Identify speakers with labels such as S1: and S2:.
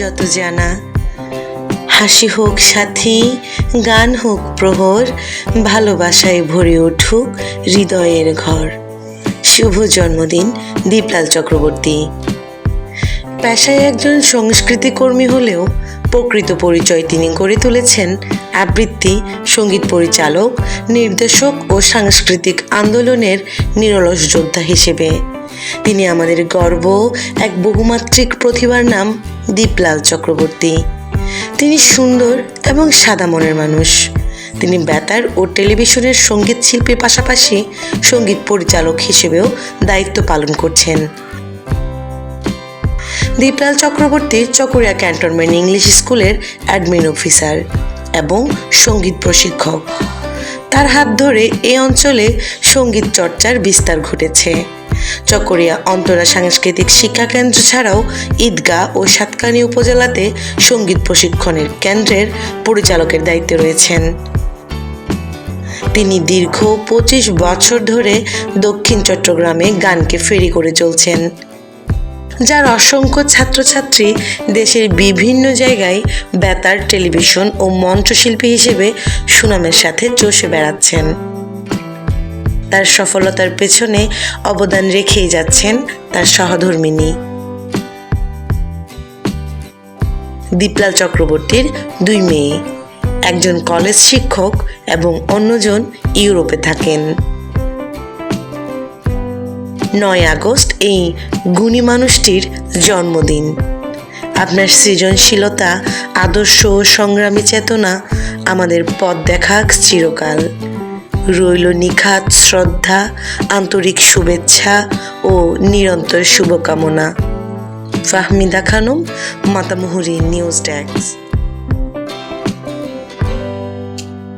S1: যত জানা। হাসি হোক সাথী, গান হোক প্রহর, ভালোবাসায় ভরে উঠুক হৃদয়ের ঘর। শুভ জন্মদিন, দীপলাল চক্রবর্তী। পেশায় একজন সংস্কৃতি কর্মী হলেও প্রকৃত পরিচয় তিনি গড়ে তুলেছেন আবৃত্তি, সংগীত পরিচালক, নির্দেশক ও সাংস্কৃতিক আন্দোলনের নিরলস যোদ্ধা হিসেবে। তিনি আমাদের গর্ব, এক বহুমাত্রিক প্রতিভার নাম দীপলাল চক্রবর্তী। তিনি সুন্দর এবং সাদা মনের মানুষ। তিনি বেতার ও টেলিভিশনের সংগীত শিল্পীর পাশাপাশি সংগীত পরিচালক হিসেবেও দায়িত্ব পালন করছেন। দীপলাল চক্রবর্তী চকরিয়া ক্যান্টনমেন্ট ইংলিশ স্কুলের অ্যাডমিন অফিসার এবং সংগীত প্রশিক্ষক। তার হাত ধরে এই অঞ্চলে সংগীত চর্চার বিস্তার ঘটেছে। চকরিয়া অন্তরা সাংস্কৃতিক শিক্ষা কেন্দ্র ছাড়াও ঈদগাহ ও সাতকানি উপজেলাতে সংগীত প্রশিক্ষণের কেন্দ্রের পরিচালকের দায়িত্বে রয়েছেন। তিনি দীর্ঘ পঁচিশ বছর ধরে দক্ষিণ চট্টগ্রামে গানকে ফেরি করে চলছেন। যার অসংখ্য ছাত্রছাত্রী দেশের বিভিন্ন জায়গায় বেতার, টেলিভিশন ও মঞ্চশিল্পী হিসেবে সুনামের সাথে চষে বেড়াচ্ছেন। তার সফলতার পেছনে অবদান রেখেই যাচ্ছেন তার সহধর্মিনী। দীপলাল চক্রবর্তীর দুই মেয়ে, একজন কলেজ শিক্ষক এবং অন্যজন ইউরোপে থাকেন। নয় আগস্ট এই গুণী মানুষটির জন্মদিন। আপনার সৃজনশীলতা, আদর্শ ও সংগ্রামী চেতনা আমাদের পথ দেখাক চিরকাল। রইল নিখাত শ্রদ্ধা আন্তরিক শুভেচ্ছা ও নিরন্তর শুভকামনা। Fahmida Khanam Matamuhuri news desk.